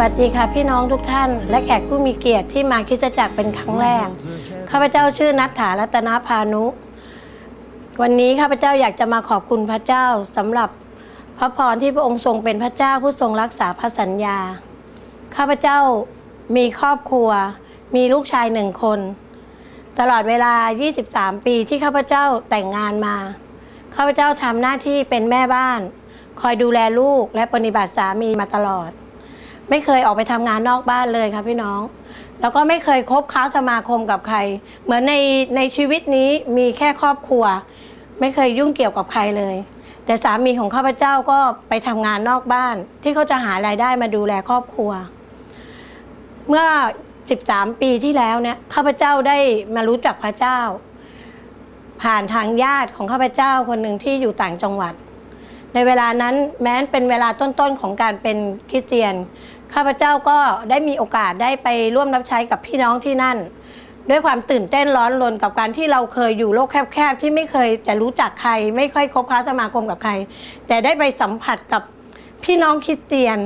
วัสดีค่ะพี่น้องทุกท่าน และแขกผู้มีเกียรติที่มาคริดจักรเป็นครั้งแรก ข้าพเจ้าชื่อนัทถารัตนพานุ วันนี้ข้าพเจ้าอยากจะมาขอบคุณพระเจ้าสำหรับพระพรที่พระองค์ทรงเป็นพระเจ้าผู้ทรงรักษาพระสัญญา ข้าพเจ้ามีครอบครัว มีลูกชายหนึ่งคน ตลอดเวลา 23 ปีที่ข้าพเจ้าแต่งงานมา ข้าพเจ้าทำหน้าที่เป็นแม่บ้าน คอยดูแลลูกและปฏิบัติสามีมาตลอด ไม่เคยออกไปทำงานนอกบ้านเลยค่ะพี่น้อง แล้วก็ไม่เคยคบค้าสมาคมกับใคร เหมือนในในชีวิตนี้มีแค่ครอบครัว ไม่เคยยุ่งเกี่ยวกับใครเลย แต่สามีของข้าพเจ้าก็ไปทำงานนอกบ้าน ที่เขาจะหารายได้มาดูแลครอบครัว เมื่อ 13 ปีที่แล้วเนี่ยข้าพเจ้าได้มารู้จักพระเจ้า ผ่านทางญาติของข้าพเจ้าคนหนึ่งที่อยู่ต่างจังหวัดในเวลานั้นแม้นเป็นเวลาต้นๆของการเป็นคริสเตียน ข้าพเจ้าก็ได้มีโอกาสได้ไปร่วมรับใช้กับพี่น้องที่นั่น ด้วยความตื่นเต้นร้อนรนกับการที่เราเคยอยู่โลกแคบๆที่ไม่เคยจะรู้จักใคร ไม่ค่อยคบค้าสมาคมกับใคร แต่ได้ไปสัมผัสกับพี่น้องคริสเตียน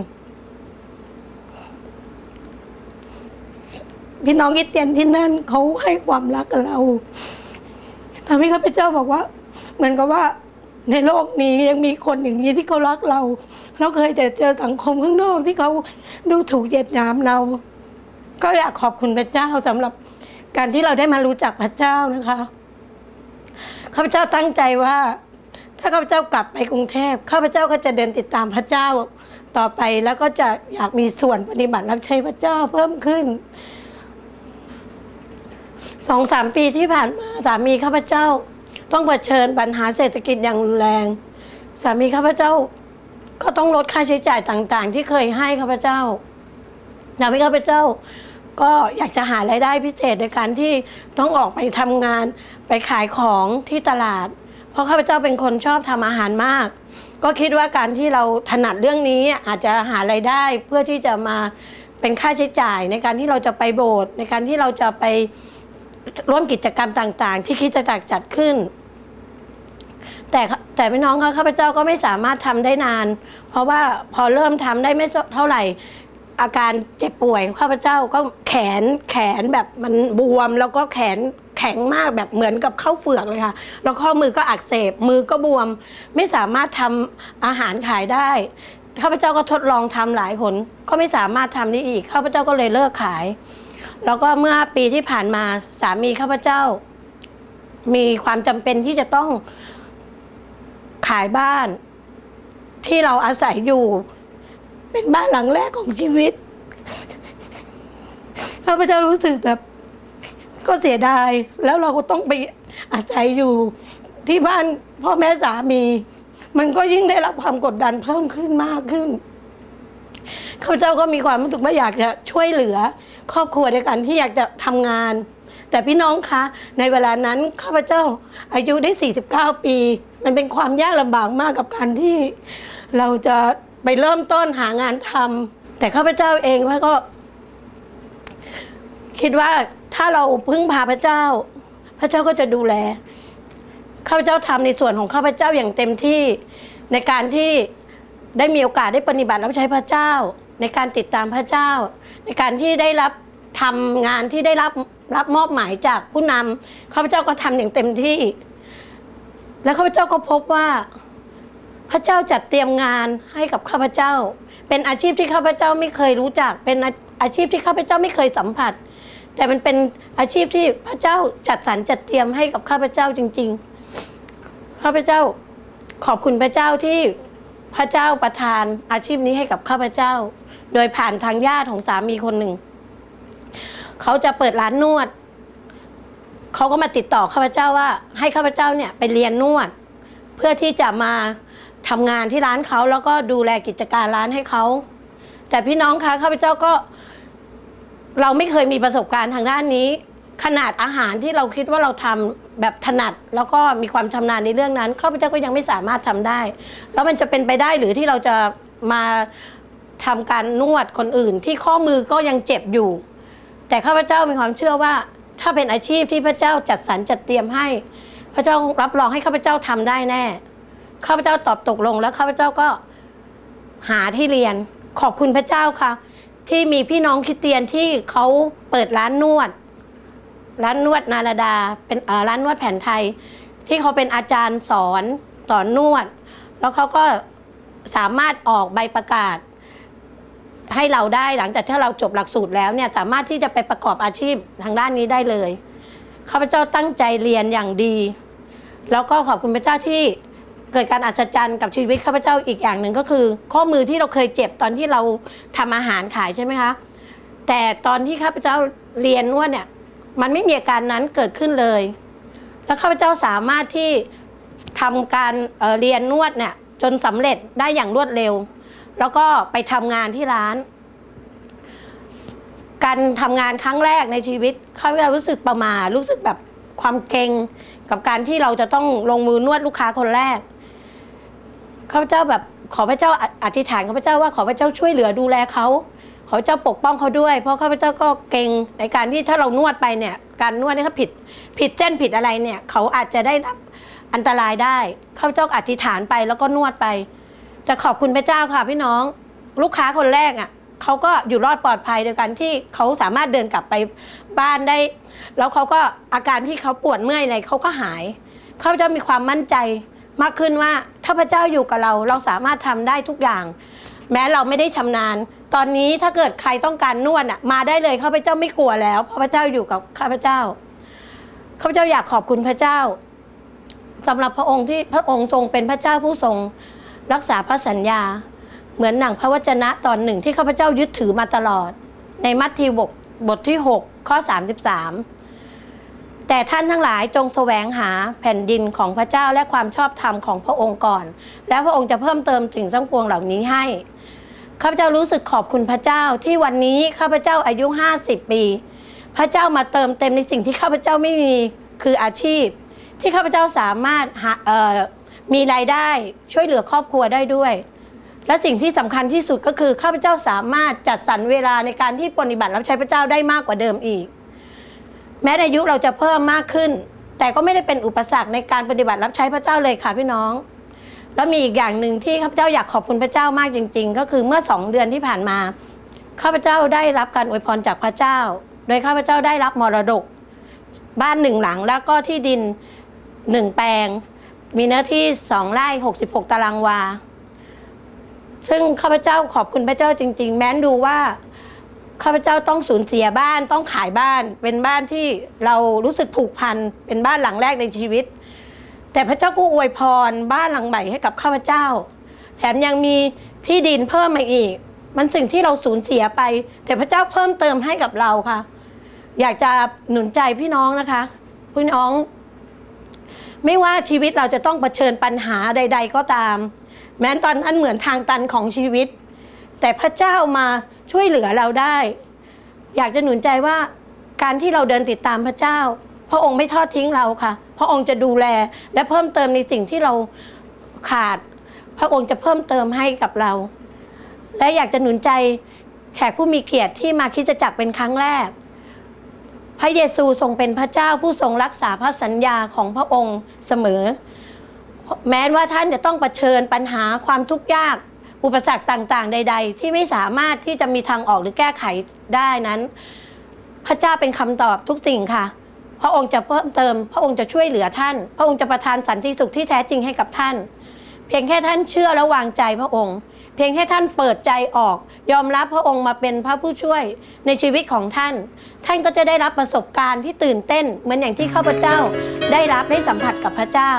พี่น้องคริสเตียนที่นั่นเขาให้ความรักกับเราทำให้ข้าพเจ้าบอกว่า เหมือนกับว่า ในโลกนี้ยังมีคนอย่างนี้ที่เขารักเรา เราเคยแต่เจอสังคมข้างนอกที่เขาดูถูกเหยียดหยามเรา ก็อยากขอบคุณพระเจ้าสำหรับการที่เราได้มารู้จักพระเจ้านะคะข้าพเจ้าตั้งใจว่า ถ้าข้าพเจ้ากลับไปกรุงเทพข้าพเจ้าก็จะเดินติดตามพระเจ้าต่อไปแล้วก็จะอยากมีส่วนปฏิบัติรับใช้พระเจ้าเพิ่มขึ้นสองสามปีที่ผ่านมาสามีข้าพเจ้า ต้องเผชิญปัญหาเศรษฐกิจอย่างรุนแรง สามีข้าพเจ้าก็ต้องลดค่าใช้จ่ายต่างๆ ที่เคยให้ข้าพเจ้าทำให้ข้าพเจ้าก็อยากจะหารายได้พิเศษโดยการที่ต้องออกไปทำงานไปขายของที่ตลาด เพราะข้าพเจ้าเป็นคนชอบทำอาหารมาก ก็คิดว่าการที่เราถนัดเรื่องนี้อาจจะหารายได้เพื่อที่จะมาเป็นค่าใช้จ่ายในการที่เราจะไปโบสถ์ในการที่เราจะไป ร่วมกิจกรรมต่างๆ ที่คิดจักรจัดขึ้น แต่แต่พี่น้องคะข้าพเจ้าก็ไม่สามารถทำได้นาน เพราะว่าพอเริ่มทำได้ไม่เท่าไหร่ อาการเจ็บป่วยข้าพเจ้าก็แขนแขนแบบมันบวม แล้วก็แขนแข็งมากแบบเหมือนกับเข้าเฟือกเลยค่ะ แล้วข้อมือก็อักเสบมือก็บวม ไม่สามารถทำอาหารขายได้ข้าพเจ้าก็ทดลองทำหลายคนก็ไม่สามารถทำนี้อีกข้าพเจ้าก็เลยเลิกขาย แล้วก็เมื่อปีที่ผ่านมาสามีข้าพเจ้า มีความจำเป็นที่จะต้องขายบ้าน ที่เราอาศัยอยู่ เป็นบ้านหลังแรกของชีวิตข้าพเจ้ารู้สึกแบบก็เสียดาย แล้วเราก็ต้องไปอาศัยอยู่ที่บ้านพ่อแม่สามี มันก็ยิ่งได้รับความกดดันเพิ่มขึ้นมากขึ้นข้าพเจ้าก็มีความรู้สึกว่าอยากจะช่วยเหลือ ครอบครัวด้วยกันที่อยากจะทำงาน แต่พี่น้องคะ ในเวลานั้นข้าพเจ้าอายุได้ 49 ปี มันเป็นความยากลำบากมากกับการที่เราจะไปเริ่มต้นหางานทำแต่ข้าพเจ้าเองว่าก็ คิดว่าถ้าเราพึ่งพาพระเจ้า พระเจ้าก็จะดูแลข้าพเจ้าทำในส่วนของข้าพเจ้าอย่างเต็มที่ในการที่ได้มีโอกาสได้ปฏิบัติรับใช้พระเจ้า ในการติดตามพระเจ้า ในการที่ได้รับทำงานที่ได้รับรับมอบหมายจากผู้นำข้าพเจ้าก็ทำอย่างเต็มที่ แล้วข้าพเจ้าก็พบว่า พระเจ้าจัดเตรียมงานให้กับข้าพเจ้า เป็นอาชีพที่ข้าพเจ้าไม่เคยรู้จัก เป็นอาชีพที่ข้าพเจ้าไม่เคยสัมผัส แต่มันเป็นอาชีพที่พระเจ้าจัดสรรจัดเตรียมให้กับข้าพเจ้าจริง ๆ ข้าพเจ้าขอบคุณพระเจ้าที่พระเจ้าประทานอาชีพนี้ให้กับข้าพเจ้า โดยผ่านทางญาติของสามีคนหนึ่ง เขาจะเปิดร้านนวด เขาก็มาติดต่อข้าพเจ้าว่า ให้ข้าพเจ้าเนี่ยไปเรียนนวด เพื่อที่จะมาทำงานที่ร้านเขาแล้วก็ดูแลกิจการร้านให้เขา แต่พี่น้องคะข้าพเจ้าก็ เราไม่เคยมีประสบการณ์ทางด้านนี้ ขนาดอาหารที่เราคิดว่าเราทำแบบถนัด แล้วก็มีความชำนาญในเรื่องนั้นข้าพเจ้าก็ยังไม่สามารถทำได้ แล้วมันจะเป็นไปได้หรือที่เราจะมา ทำการนวดคนอื่น ที่ข้อมือก็ยังเจ็บอยู่ แต่ข้าพเจ้ามีความเชื่อว่า ถ้าเป็นอาชีพที่พระเจ้าจัดสรรจัดเตรียมให้ พระเจ้ารับรองให้ข้าพเจ้าทำได้แน่ข้าพเจ้าตอบตกลงแล้วข้าพเจ้าก็หาที่เรียนขอบคุณพระเจ้าค่ะ ที่มีพี่น้องคริสเตียนที่เขาเปิดร้านนวด ร้านนวดนาราดา เป็นร้านนวดแผนไทย ที่เขาเป็นอาจารย์สอนสอนนวด แล้วเขาก็สามารถออกใบประกาศ ให้เราได้หลังจากที่เราจบหลักสูตรแล้วเนี่ยสามารถที่จะไปประกอบอาชีพทางด้านนี้ได้เลยข้าพเจ้าตั้งใจเรียนอย่างดี แล้วก็ขอบคุณพระเจ้าที่เกิดการอัศจรรย์กับชีวิตข้าพเจ้าอีกอย่างหนึ่งก็คือ ข้อมือที่เราเคยเจ็บตอนที่เราทำอาหารขายใช่ไหมคะแต่ตอนที่ข้าพเจ้าเรียนนวดเนี่ยมันไม่มีอาการนั้นเกิดขึ้นเลย แล้วข้าพเจ้าสามารถที่ทำการเเรียนนวดเนี่ยจนสำเร็จได้อย่างรวดเร็ว แล้วก็ไปทำงานที่ร้าน การทำงานครั้งแรกในชีวิตเข้าเจ้ารู้สึกประมารู้สึกแบบความเกรงกับการที่เราจะต้องลงมือนวดลูกค้าคนแรกข้าพเจ้าแบบขอพระเจ้าอธิษฐานข้าพเจ้าว่าขอพระเจ้าช่วยเหลือดูแลเขาขอพระเจ้าปกป้องเขาด้วย เพราะข้าพเจ้าก็เกรงในการที่ถ้าเรานวดไปเนี่ย การนวดเนี่ยถ้าผิดผิดเส้นผิดอะไรเนี่ย เขาอาจจะได้รับอันตรายได้ข้าพเจ้าอธิษฐานไปแล้วก็นวดไป จะขอบคุณพระเจ้าค่ะพี่น้องลูกค้าคนแรกอะเขาก็อยู่รอดปลอดภัยโดยการที่เขาสามารถเดินกลับไปบ้านได้ แล้วเขาก็อาการที่เขาปวดเมื่อยอะไรเขาก็หาย เขาจะมีความมั่นใจมากขึ้นว่าถ้าพระเจ้าอยู่กับเรา เราสามารถทำได้ทุกอย่าง แม้เราไม่ได้ชำนาญ ตอนนี้ถ้าเกิดใครต้องการนวดอะมาได้เลยข้าพเจ้าไม่กลัวแล้วเพราะพระเจ้าอยู่กับข้าพเจ้าข้าพเจ้าอยากขอบคุณพระเจ้าสำหรับพระองค์ที่พระองค์ทรงเป็นพระเจ้าผู้ทรง รักษาพระสัญญา เหมือนหนังพระวจนะตอนหนึ่งที่ข้าพเจ้ายึดถือมาตลอด ในมัทธิวบทบทที่ 6 ข้อ 33 แต่ท่านทั้งหลายจงแสวงหาแผ่นดินของพระเจ้าและความชอบธรรมของพระองค์ก่อน แล้วพระองค์จะเพิ่มเติมสิ่งทั้งปวงเหล่านี้ให้ข้าพเจ้ารู้สึกขอบคุณพระเจ้าที่วันนี้ข้าพเจ้าอายุ 50 ปี พระเจ้ามาเติมเต็มในสิ่งที่ข้าพเจ้าไม่มีคืออาชีพ ที่ข้าพเจ้าสามารถหา มีรายได้ช่วยเหลือครอบครัวได้ด้วย และสิ่งที่สำคัญที่สุดก็คือข้าพเจ้าสามารถจัดสรรเวลาในการที่ปฏิบัติรับใช้พระเจ้าได้มากกว่าเดิมอีก แม้อายุเราจะเพิ่มมากขึ้น แต่ก็ไม่ได้เป็นอุปสรรคในการปฏิบัติรับใช้พระเจ้าเลยค่ะพี่น้อง แล้วมีอีกอย่างหนึ่งที่ข้าพเจ้าอยากขอบคุณพระเจ้ามากจริง ๆ ก็คือเมื่อสองเดือนที่ผ่านมาข้าพเจ้าได้รับการอวยพรจากพระเจ้า โดยข้าพเจ้าได้รับมรดก บ้านหนึ่งหลังแล้วก็ที่ดินหนึ่งแปลง มีเนื้อที่สองไร่หกสิบหกตารางวา ซึ่งข้าพเจ้าขอบคุณพระเจ้าจริง ๆ แม้นดูว่าข้าพเจ้าต้องสูญเสียบ้านต้องขายบ้าน เป็นบ้านที่เรารู้สึกผูกพันเป็นบ้านหลังแรกในชีวิต แต่พระเจ้าก็อวยพรบ้านหลังใหม่ให้กับข้าพเจ้า แถมยังมีที่ดินเพิ่มมาอีก มันสิ่งที่เราสูญเสียไป แต่พระเจ้าเพิ่มเติมให้กับเราค่ะ อยากจะหนุนใจพี่น้องนะคะ พี่น้อง ไม่ว่าชีวิตเราจะต้องเผชิญปัญหาใด ๆ ก็ตาม แม้ตอนนั้นเหมือนทางตันของชีวิต แต่พระเจ้ามาช่วยเหลือเราได้ อยากจะหนุนใจว่าการที่เราเดินติดตามพระเจ้า พระองค์ไม่ทอดทิ้งเราค่ะ พระองค์จะดูแลและเพิ่มเติมในสิ่งที่เราขาด พระองค์จะเพิ่มเติมให้กับเรา และอยากจะหนุนใจแขกผู้มีเกียรติที่มาคิดจะจักเป็นครั้งแรก พระเยซูทรงเป็นพระเจ้าผู้ทรงรักษาพระสัญญาของพระองค์เสมอ แม้ว่าท่านจะต้องเผชิญปัญหาความทุกข์ยาก อุปสรรคต่างๆ ใด ๆ ที่ไม่สามารถที่จะมีทางออกหรือแก้ไขได้นั้น พระเจ้าเป็นคำตอบทุกสิ่งค่ะ พระองค์จะเพิ่มเติม พระองค์จะช่วยเหลือท่าน พระองค์จะประทานสันติสุขที่แท้จริงให้กับท่าน เพียงแค่ท่านเชื่อและวางใจพระองค์ เพียงแค่ท่านเปิดใจออก ยอมรับพระองค์มาเป็นพระผู้ช่วยในชีวิตของท่าน ท่านก็จะได้รับประสบการณ์ที่ตื่นเต้น เหมือนอย่างที่ข้าพเจ้า ได้รับได้สัมผัสกับพระเจ้า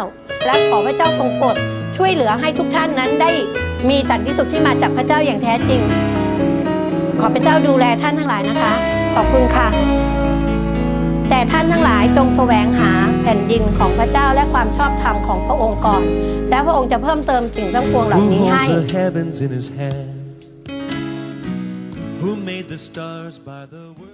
และขอพระเจ้าทรงโปรดช่วยเหลือให้ทุกท่านนั้นได้มีสันติสุขที่มาจากพระเจ้าอย่างแท้จริง ขอพระเจ้าดูแลท่านทั้งหลายนะคะ ขอบคุณค่ะ แต่ท่านทั้งหลายจงแสวงหาแผ่นดินของพระเจ้าและความชอบธรรมของพระองค์ก่อน แล้วพระองค์จะเพิ่มเติมสิ่งทั้งปวงเหล่า Who นี้ให้ holds the heavens in his hand? Who made the stars by the word?